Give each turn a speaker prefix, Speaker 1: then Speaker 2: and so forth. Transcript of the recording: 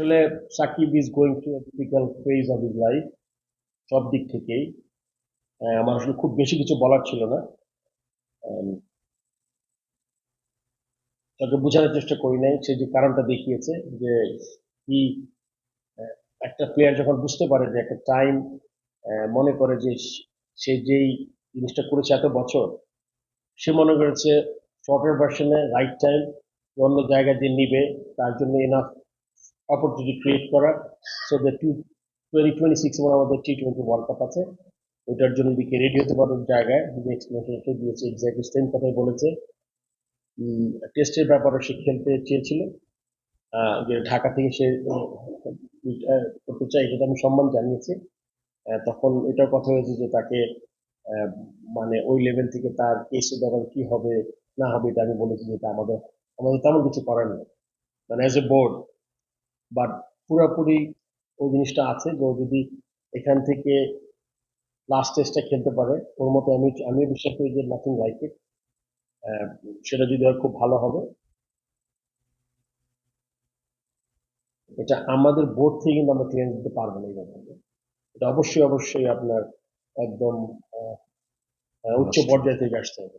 Speaker 1: আসলে Shakib is going to typical phase of is life সব দিক থেকেই। আমার আসলে খুব বেশি কিছু বলার ছিল না। তাকে বোঝানোর চেষ্টা করি নাই, সে যে কারণটা দেখিয়েছে যে কি একটা প্লেয়ার যখন বুঝতে পারে যে একটা টাইম মনে করে যে সে যেই জিনিসটা করেছে এত বছর, সে মনে করেছে শর্টার ভার্সনে রাইট টাইম অন্য জায়গায় যে নিবে, তার জন্য এনাফ অপরচুনিটি ক্রিয়েট করা so the two twenty twenty six আমাদের টি টোয়েন্টি ওয়ার্ল্ড কাপ আছে। ওইটার জন্য দিকে রেডি হতে পারার জায়গায়। যে এক্সপ্লেনেশন দিয়েছে এক্স্যাক্টলি সেম কথাই বলেছে। টেস্টের ব্যাপারে সে খেলতে চেয়েছিল। যে ঢাকা থেকে সে করতে চাই এটা আমি সম্মান জানিয়েছি। তখন এটার কথা হয়েছে যে তাকে মানে ওই লেভেল থেকে তার কেসে দেখার কি হবে, না হবে, এটা আমি বলেছি যে এটা আমাদের আমাদের তেমন কিছু করার নেই। মানে অ্যাজ এ বোর্ড বাট পুরোপুরি ওই জিনিসটা আছে যে যদি এখান থেকে লাস্ট টেস্টটা খেলতে পারে ওর মতো আমি আমি বিশ্বাস করি যে নাথিং লাইক ইট সেটা যদি হয় খুব ভালো হবে। এটা আমাদের বোর্ড থেকে কিন্তু আমরা ক্লিয়ার দিতে পারব না এই ব্যাপারে। এটা অবশ্যই অবশ্যই আপনার একদম উচ্চ পর্যায় থেকে আসতে হবে।